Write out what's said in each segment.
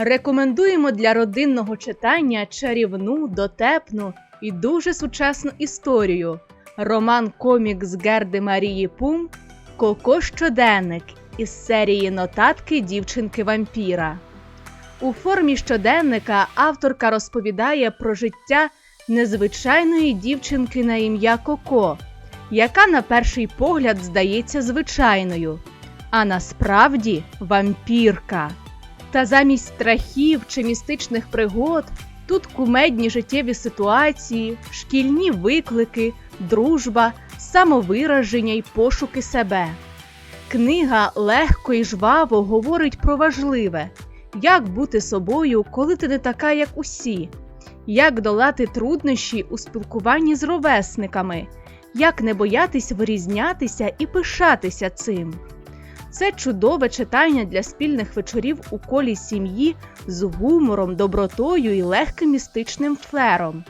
Рекомендуємо для родинного читання чарівну, дотепну і дуже сучасну історію. Роман комікс Герди Марії Пум Коко щоденник із серії Нотатки дівчинки вампіра. У формі щоденника авторка розповідає про життя незвичайної дівчинки на ім'я Коко, яка на перший погляд здається звичайною, а насправді вампірка. Та замість страхів чи містичних пригод тут кумедні життєві ситуації, шкільні виклики, дружба, самовираження й пошуки себе. Книга легко і жваво говорить про важливе, як бути собою, коли ти не така, як усі, як долати труднощі у спілкуванні з ровесниками, як не боятись вирізнятися і пишатися цим. Це чудове читання для спільних вечорів у колі сім'ї з гумором, добротою і легким містичним флером.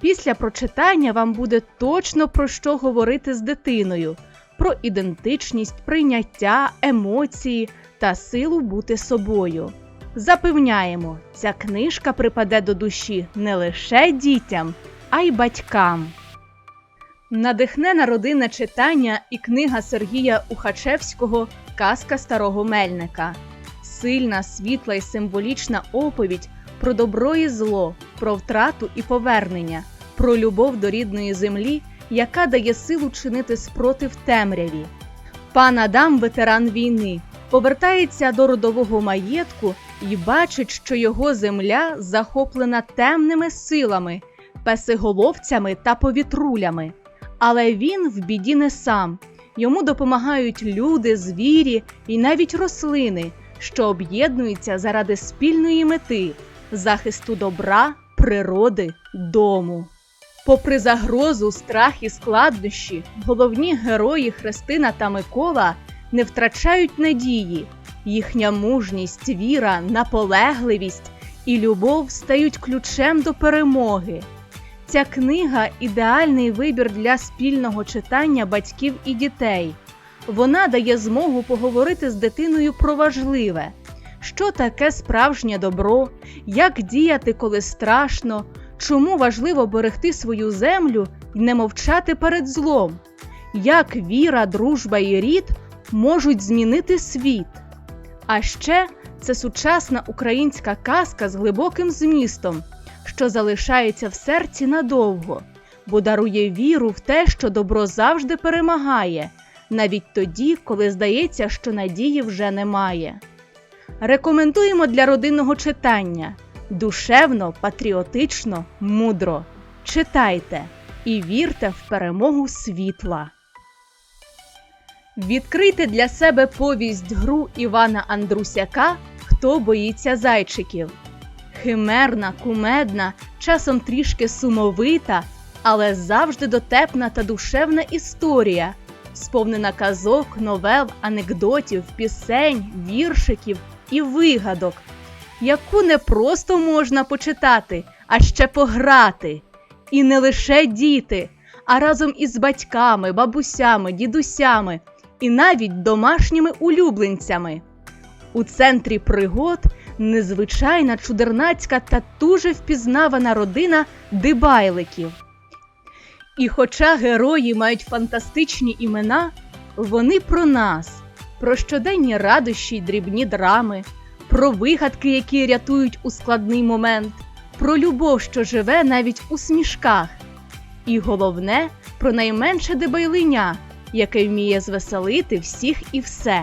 Після прочитання вам буде точно про що говорити з дитиною, про ідентичність, прийняття, емоції та силу бути собою. Запевняємо, ця книжка припаде до душі не лише дітям, а й батькам. Надихнена родинне читання і книга Сергія Ухачевського Казка старого мельника. Сильна, світла і символічна оповідь про добро і зло, про втрату і повернення, про любов до рідної землі, яка дає силу чинити спротив темряві. Пан Адам, ветеран війни, повертається до родового маєтку і бачить, що його земля захоплена темними силами, песиголовцями та повітрулями. Але він в біді не сам. Йому допомагають люди, звірі і навіть рослини, що об'єднуються заради спільної мети захисту добра, природи, дому. Попри загрозу, страх і складнощі, головні герої Христина та Микола не втрачають надії. Їхня мужність, віра, наполегливість і любов стають ключем до перемоги. Ця книга ідеальний вибір для спільного читання батьків і дітей. Вона дає змогу поговорити з дитиною про важливе, що таке справжнє добро, як діяти, коли страшно, чому важливо берегти свою землю і не мовчати перед злом, як віра, дружба і рід можуть змінити світ. А ще це сучасна українська казка з глибоким змістом що залишається в серці надовго, бо дарує віру в те, що добро завжди перемагає, навіть тоді, коли здається, що надії вже немає. Рекомендуємо для родинного читання душевно, патріотично, мудро. Читайте і вірте в перемогу світла. Відкрийте для себе повість гру Івана Андрусяка Хто боїться зайчиків химерна, кумедна, часом трішки сумовита, але завжди дотепна та душевна історія, сповнена казок, новел, анекдотів, пісень, віршиків і вигадок, яку не просто можна почитати, а ще пограти. І не лише діти, а разом із батьками, бабусями, дідусями і навіть домашніми улюбленцями. У центрі пригод незвичайна чудернацька та дуже впізнавана родина дибайликів. І хоча герої мають фантастичні імена, вони про нас, про щоденні радощі й дрібні драми, про вигадки, які рятують у складний момент, про любов, що живе навіть у смішках, і головне про найменше дебайлиня, яке вміє звеселити всіх і все.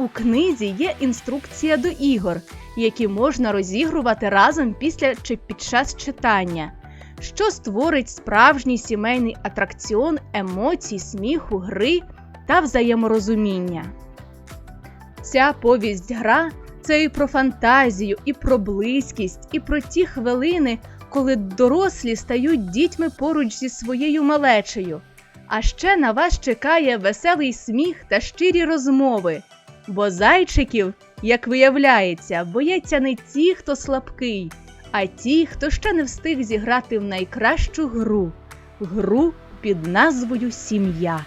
У книзі є інструкція до ігор, які можна розігрувати разом після чи під час читання, що створить справжній сімейний атракціон емоцій, сміху, гри та взаєморозуміння. Ця повість гра це і про фантазію, і про близькість, і про ті хвилини, коли дорослі стають дітьми поруч зі своєю малечею. А ще на вас чекає веселий сміх та щирі розмови. Бо зайчиків, як виявляється, бояться не ті, хто слабкий, а ті, хто ще не встиг зіграти в найкращу гру гру під назвою Сім'я.